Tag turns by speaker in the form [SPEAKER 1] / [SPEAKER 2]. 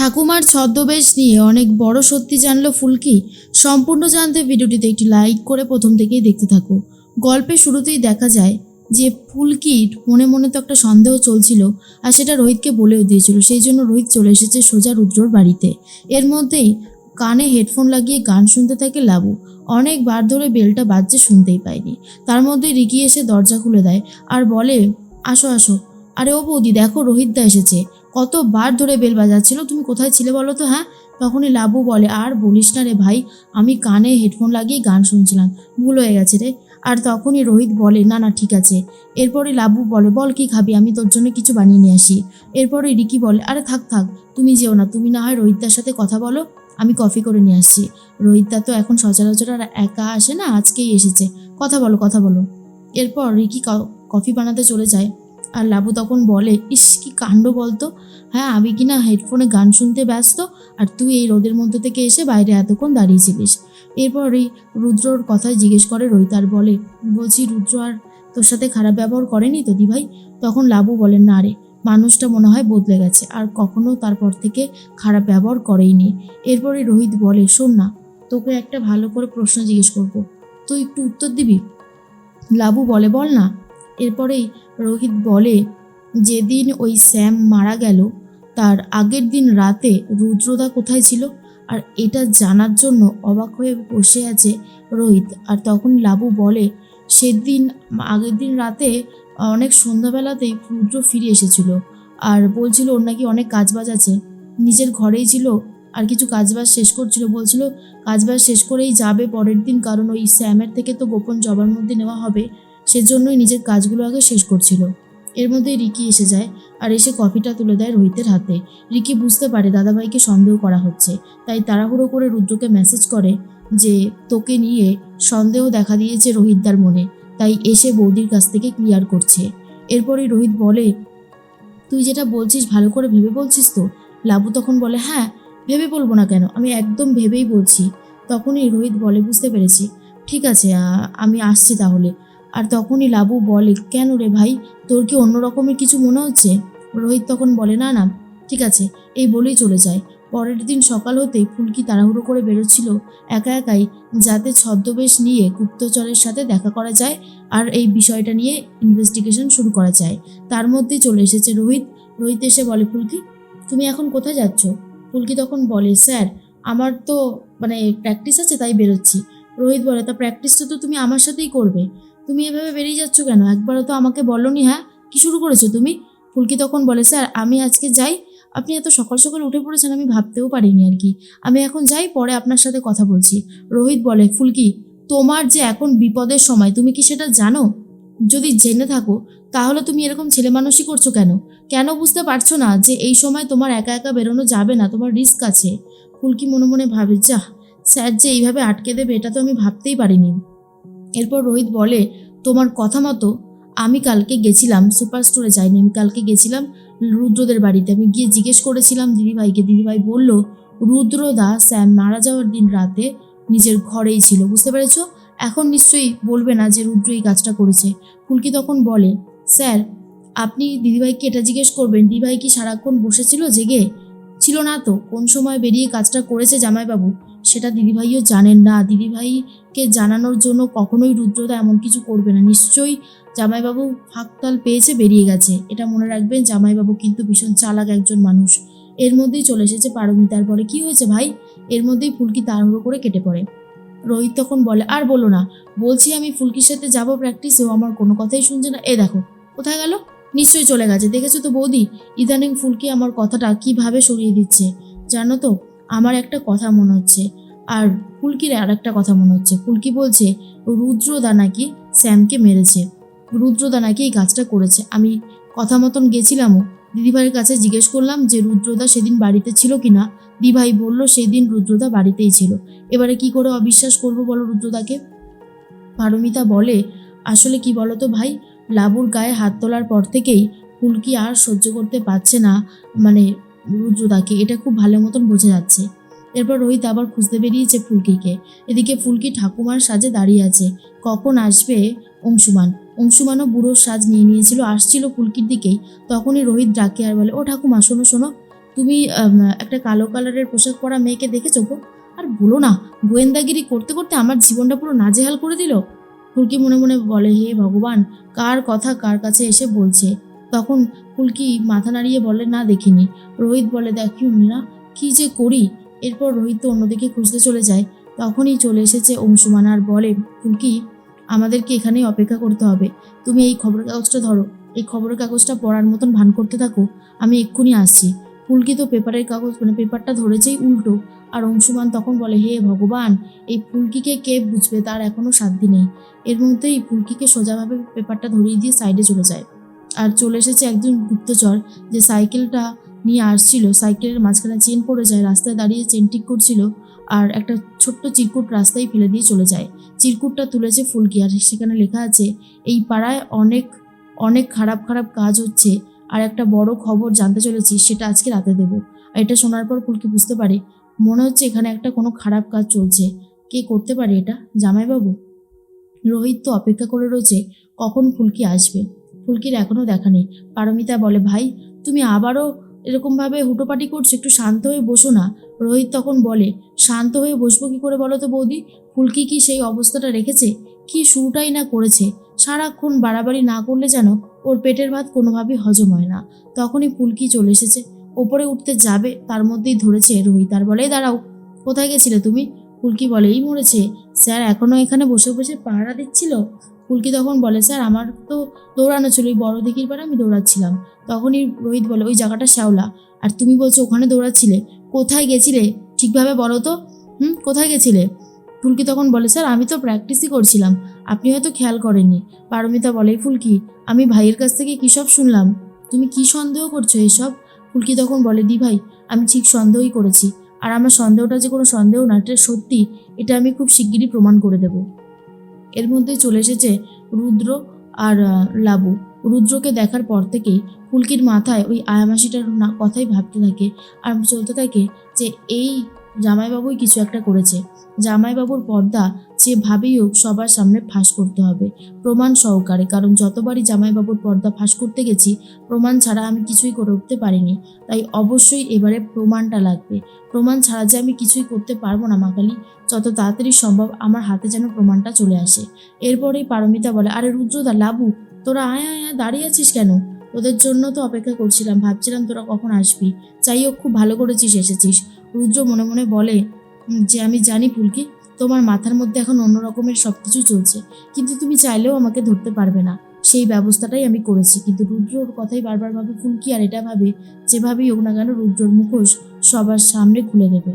[SPEAKER 1] ঠাকুমার ছদ্মবেশ নিয়ে অনেক বড় সত্যি জানলো ফুলকি। সম্পূর্ণ জানতে ভিডিওটিতে একটি লাইক করে প্রথম থেকেই দেখতে থাকো। গল্পের শুরুতেই দেখা যায় যে ফুলকির মনে মনে তো একটা সন্দেহ চলছিল আর সেটা রোহিতকে বলেও দিয়েছিল। সেই জন্য রোহিত চলে এসেছে সোজা রুদ্রর বাড়িতে। এর মধ্যেই কানে হেডফোন লাগিয়ে গান শুনতে থাকে লাবু। অনেকবার ধরে বেলটা বাজছে শুনতেই পায়নি তার মধ্যে রিকি এসে দরজা খুলে দেয় আর বলে, আসো আসো। আরে ও বৌদি, দেখো রোহিতদা এসেছে। কতবার ধরে বেল বাজাচ্ছিল? তুমি কোথায় ছিলে বলো তো হ্যাঁ? তখনই লাবু বলে, আর বলিস না রে ভাই, আমি কানে হেডফোন লাগিয়ে গান শুনছিলাম। ভুল হয়ে গেছে রে। আর তখনই রোহিত বলে, না না, ঠিক আছে। এরপরে লাবু বলে, বল, কি খাবি? আমি তোর জন্য কিছু বানিয়ে নিয়ে আসি। এরপরে রিকি বলে, আরে থাক থাক, তুমি যেও না, তুমি না হয় রোহিতদার সাথে কথা বলো, আমি কফি করে নিয়ে আসছি। রোহিতদা তো এখন সচরাচর আর একা আসে না, আজকেই এসেছে। কথা বলো কথা বলো। এরপর রিকি কফি বানাতে চলে যায়। আর লাবু তখন বলে, ইস, কি কাণ্ড বলতো? হ্যাঁ আমি কি না হেডফোনে গান শুনতে ব্যস্ত? আর তুই এই রোদের মধ্যে থেকে এসে বাইরে এতক্ষণ দাঁড়িয়েছিলিস এরপরই রুদ্রর কথায় জিজ্ঞেস করে রোহিত আর বলে, বলছি রুদ্র আর তোর সাথে খারাপ ব্যবহার করেনি তো দিভাই? তখন লাবু বলেন না রে, মানুষটা মনে হয় বদলে গেছে, আর কখনো তারপর থেকে খারাপ ব্যবহার করেইনি। এরপরে রোহিত বলে, শোন না, তোকে একটা ভালো করে প্রশ্ন জিজ্ঞেস করব। তুই একটু উত্তর দিবি? লাবু বলে, বল না। এরপরেই রোহিত বলে, যেদিন ওই স্যাম মারা গেল, তার আগের দিন রাতে রুদ্রদা কোথায় ছিল? আর এটা জানার জন্য অবাক হয়ে বসে আছে রোহিত। আর তখন লাবু বলে, সেদিন, আগের দিন রাতে অনেক সন্ধ্যাবেলাতেই রুদ্র ফিরে এসেছিল। আর বলছিল ওর নাকি অনেক কাজবাজ আছে। নিজের ঘরেই ছিল, আর কিছু কাজবাজ শেষ করছিল। বলছিল, কাজবাজ শেষ করেই যাবে পরের দিন, কারণ ওই স্যামের থেকে তো গোপন জবার মধ্যে নেওয়া হবে। সেজন্যই নিজের কাজগুলো আগে শেষ করছিল। এর মধ্যে রিকি এসে যায় আর এসে কফিটা তুলে দেয় রোহিতের হাতে। রিকি বুঝতে পারে দাদাভাইকে সন্দেহ করা হচ্ছে, তাই তাড়াহুড়ো করে রুদ্রকে মেসেজ করে যে, তোকে নিয়ে সন্দেহ দেখা দিয়েছে রোহিতদার মনে, তাই এসে বৌদির কাছ থেকে ক্লিয়ার করছে। এরপরই রোহিত বলে, তুই যেটা বলছিস ভালো করে ভেবে বলছিস তো? লাবু তখন বলে হ্যাঁ ভেবে বলব না কেন, আমি একদম ভেবেই বলছি। তখনই রোহিত বলে, বুঝতে পেরেছি। ঠিক আছে আমি আসছি তাহলে। আর তখনই লাবু বলে, কেন রে ভাই? তোর কি অন্য রকমের কিছু মনে হচ্ছে? রোহিত তখন বলে, না না, ঠিক আছে। এই বলেই চলে যায়। পরের দিন সকাল হতেই ফুলকি তাড়াহুড়ো করে বেরোচ্ছিল। একা একাই যাতে ছদ্মবেশ নিয়ে গুপ্তচরের সাথে দেখা করা যায় আর এই বিষয়টা নিয়ে ইনভেস্টিগেশন শুরু করা যায়। তার মধ্যেই চলে এসেছে রোহিত। রোহিত এসে বলে, ফুলকি, তুমি এখন কোথায় যাচ্ছ? ফুলকি তখন বলে, স্যার, আমার তো মানে প্র্যাকটিস আছে, তাই বেরোচ্ছি। রোহিত বলে, তা প্র্যাকটিসটা তো তুমি আমার সাথেই করবে। তুমি এভাবে বেরিয়ে যাচ্ছ কেন? একবারও তো আমাকে বলনি হ্যাঁ? কি শুরু করেছ তুমি? ফুলকি তখন বলে, স্যার, আমি আজকে যাই। আপনি এত সকাল সকাল উঠে পড়েছেন, আমি ভাবতেও পারিনি আর কি। আমি এখন যাই, পরে আপনার সাথে কথা বলছি। রোহিত বলে, ফুলকি, তোমার যে এখন বিপদের সময়, তুমি কি সেটা জানো? যদি জেনে থাকো, তাহলে তুমি এরকম ছেলে মানুষই করছ কেন? কেন বুঝতে পারছ না যে এই সময় তোমার একা একা বেরোনো যাবে না? তোমার রিস্ক আছে। ফুলকি মনে মনে ভাবে যা স্যার যে এইভাবে আটকে দেবে, এটা তো আমি ভাবতেই পারিনি। এরপর রোহিত বলে, তোমার কথা মতো আমি কালকে গেছিলাম সুপার স্টোরে যাইনি। আমি কালকে গেছিলাম রুদ্রদের বাড়িতে। আমি গিয়ে জিজ্ঞেস করেছিলাম দিদিভাইকে। দিদিভাই বলল রুদ্রদা স্যাম মারা যাওয়ার দিন রাতে নিজের ঘরেই ছিল, বুঝতে পেরেছ? এখন নিশ্চয়ই বলবে না যে রুদ্র এই কাজটা করেছে। ফুলকি তখন বলে, স্যার, আপনি দিদিভাইকে এটা জিজ্ঞেস করবেন। দিদিভাই কি সারাক্ষণ বসেছিল জেগে? ছিল না তো? কোন সময় বেরিয়ে কাজটা করেছে জামাইবাবু? সেটা দিদিভাইও জানেন না। দিদিভাইকে জানানোর জন্য কখনোই রুদ্রদা এমন কিছু করবে না। নিশ্চয়ই জামাইবাবু ফাঁকতাল পেয়েছে, বেরিয়ে গেছে। এটা মনে রাখবেন, জামাইবাবু কিন্তু ভীষণ চালাক একজন মানুষ। এর মধ্যেই চলে এসেছে পারমিতার পরে কি হয়েছে ভাই? এর মধ্যেই ফুলকি তাড়াহুড়ো করে কেটে পড়ে। রোহিত তখন বলে, আর বলো না, বলছি আমি ফুলকির সাথে যাব যাব প্র্যাকটিসেও আমার কোনো কথাই শুনছে না। এ দেখো, কোথায় গেল? নিশ্চয়ই চলে গেছে। দেখেছ তো বৌদি, ইদানিং ফুলকি আমার কথাটা কীভাবে সরিয়ে দিচ্ছে? জানো তো, আমার একটা কথা মনে হচ্ছে। আর ফুলকির আর একটা কথা মনে হচ্ছে। ফুলকি বলছে, রুদ্রদা নাকি স্যামকে মেরেছে। রুদ্রদা নাকি এই কাজটা করেছে। আমি কথা মতন গেছিলামও। দিদিভাইয়ের কাছে জিজ্ঞেস করলাম যে, রুদ্রদা সেদিন বাড়িতে ছিল কি না? দিভাই বলল, সেদিন রুদ্রদা বাড়িতেই ছিল। এবারে কি করে অবিশ্বাস করব বলো রুদ্রদাকে? পারমিতা বলে, আসলে কি বলো তো ভাই, লাবুর গায়ে হাত তোলার পর থেকেই ফুলকি আর সহ্য করতে পারছে না মানে রুদ্রদাকে। এটা খুব ভালো মতন বোঝা যাচ্ছে। এরপর রোহিত আবার খুঁজতে বেরিয়েছে ফুলকিকে। এদিকে ফুলকি ঠাকুমার সাজে দাঁড়িয়ে আছে। কখন আসবে অংশুমান? অংশুমানও বুড়োর সাজ নিয়ে নিয়েছিল, আসছিল ফুলকির দিকেই। তখনই রোহিত ডাকে আর বলে, ও ঠাকুমা, শোনো শোনো। তুমি একটা কালো কালারের পোশাক পরা মেয়েকে দেখেছ গো? আর বলো না, গোয়েন্দাগিরি করতে করতে আমার জীবনটা পুরো নাজেহাল করে দিল। ফুলকি মনে মনে বলে, হে ভগবান, কার কথা কার কাছে এসে বলছে? তখন ফুলকি মাথা নাড়িয়ে বলে, না দেখিনি। রোহিত বলে, দেখি না, কি যে করি এরপর রোহিত তো অন্যদিকে খুঁজতে চলে যায়। তখনই চলে এসেছে অংশুমান আর বলে, ফুলকি, আমাদেরকে এখানেই অপেক্ষা করতে হবে। তুমি এই খবরের কাগজটা ধরো। এই খবরের কাগজটা পড়ার মতন ভান করতে থাকো। আমি এক্ষুনি আসছি। ফুলকি তো পেপারের কাগজ মানে পেপারটা ধরেছেই উল্টো। আর অংশুমান তখন বলে, হে ভগবান, এই ফুলকিকে কে বুঝবে? তার এখনও সাধ্যি নেই। এর মধ্যেই ফুলকিকে সোজাভাবে পেপারটা ধরিয়ে দিয়ে সাইডে চলে যায়। আর চলে এসেছে একজন গুপ্তচর, যে সাইকেলটা নিয়ে আসছিল। সাইকেলের মাঝখানে চেন পড়ে যায়, রাস্তায় দাঁড়িয়ে চেন ঠিক করছিল আর একটা ছোট্ট চিরকুট রাস্তায় ফেলে দিয়ে চলে যায়। চিরকুটটা তুলেছে ফুলকি আর সেখানে লেখা আছে, এই পাড়ায় অনেক অনেক খারাপ খারাপ কাজ হচ্ছে আর একটা বড় খবর জানতে চলেছি, সেটা আজকে রাতে দেবো। এটা শোনার পর ফুলকি বুঝতে পারে, মনে হচ্ছে এখানে একটা কোনো খারাপ কাজ চলছে। কে করতে পারে এটা? জামাইবাবু? রোহিত তো অপেক্ষা করে রয়েছে, কখন ফুলকি আসবে? ফুলকির এখনও দেখা নেই। পারমিতা বলে, ভাই, তুমি আবারও এরকমভাবে হুটোপাটি করছ, একটু শান্ত হয়ে বসো না। রোহিত তখন বলে, শান্ত হয়ে বসবো কি করে বলো তো বৌদি? ফুলকি কি সেই অবস্থাটা রেখেছে? কি শুরুটাই না করেছে? সারাক্ষণ বাড়াবাড়ি না করলে যেন ওর পেটের ভাত কোনোভাবেই হজম হয় না। তখনই ফুলকি চলে এসেছে। ওপরে উঠতে যাবে, তার মধ্যেই ধরেছে রোহিত আর বলে দাঁড়াও, কোথায় গেছিলে তুমি? ফুলকি বলে, এই মরেছে। স্যার এখনও এখানে বসে বসে পাহারা দিচ্ছিল? ফুলকি তখন বলে, স্যার, আমার তো দৌড়ানো ছিল, ওই বড় দিঘির পাড়ে আমি দৌড়াচ্ছিলাম। তখনই রোহিত বলে, ওই জায়গাটা শ্যাওলা। আর তুমি বলছো ওখানে দৌড়াচ্ছিলে। কোথায় গেছিলে? ঠিকভাবে বলো তো। হুম, কোথায় গেছিলে? ফুলকি তখন বলে, স্যার, আমি তো প্র্যাকটিসই করছিলাম। আপনি হয়তো খেয়াল করেননি। পারমিতা বলে, ফুলকি, আমি ভাইয়ের কাছ থেকে কী সব শুনলাম? তুমি কি সন্দেহ করছ এসব? ফুলকি তখন বলে, দি ভাই, আমি ঠিক সন্দেহই করেছি। আর আমার সন্দেহটা যে কোনো সন্দেহ না, এটা সত্যি, এটা আমি খুব শিগগিরই প্রমাণ করে দেব। এর মধ্যে চলে এসেছে রুদ্র আর লাবু। রুদ্রকে দেখার পর থেকেই ফুলকির মাথায় ওই আয়ামাসিটার কথাই ভাবতে থাকে আর চলতে থাকে যে এই জামাইবাবুই কিছু একটা করেছে। জামাইবাবুর পর্দা যেভাবেই হোক সবার সামনে ফাঁস করতে হবে। প্রমাণ সহকারে, কারণ যতবারই জামাইবাবুর পর্দা ফাঁস করতে গেছি, প্রমাণ ছাড়া আমি কিছুই করে উঠতে পারিনি। তাই অবশ্যই এবারে প্রমাণটা লাগবে। প্রমাণ ছাড়া যে আমি কিছুই করতে পারব না মাকালি যত তাড়াতাড়ি সম্ভব আমার হাতে যেন প্রমাণটা চলে আসে। এরপরেই পারমিতা বলে, আরে রুদ্রদা, লাবু, তোরা আয় আয়, দাঁড়িয়ে আছিস কেন? তোদের জন্য তো অপেক্ষা করছিলাম, ভাবছিলাম তোরা কখন আসবি। যাই হোক, খুব ভালো করেছিস, এসেছিস। রুদ্র মনে মনে বলে যে আমি জানি পুলকি তোমার মাথার মধ্যে এখন অন্য রকমের সব কিছু চলছে, কিন্তু তুমি চাইলেও আমাকে ধরতে পারবে না। সেই ব্যবস্থাটাই আমি করেছি। কিন্তু রুদ্রর কথাই বারবার ভাবে ফুলকি, আর এটা ভাবে, যেভাবেই হোক না কেন, রুদ্রর মুখোশ সবার সামনে খুলে দেবে।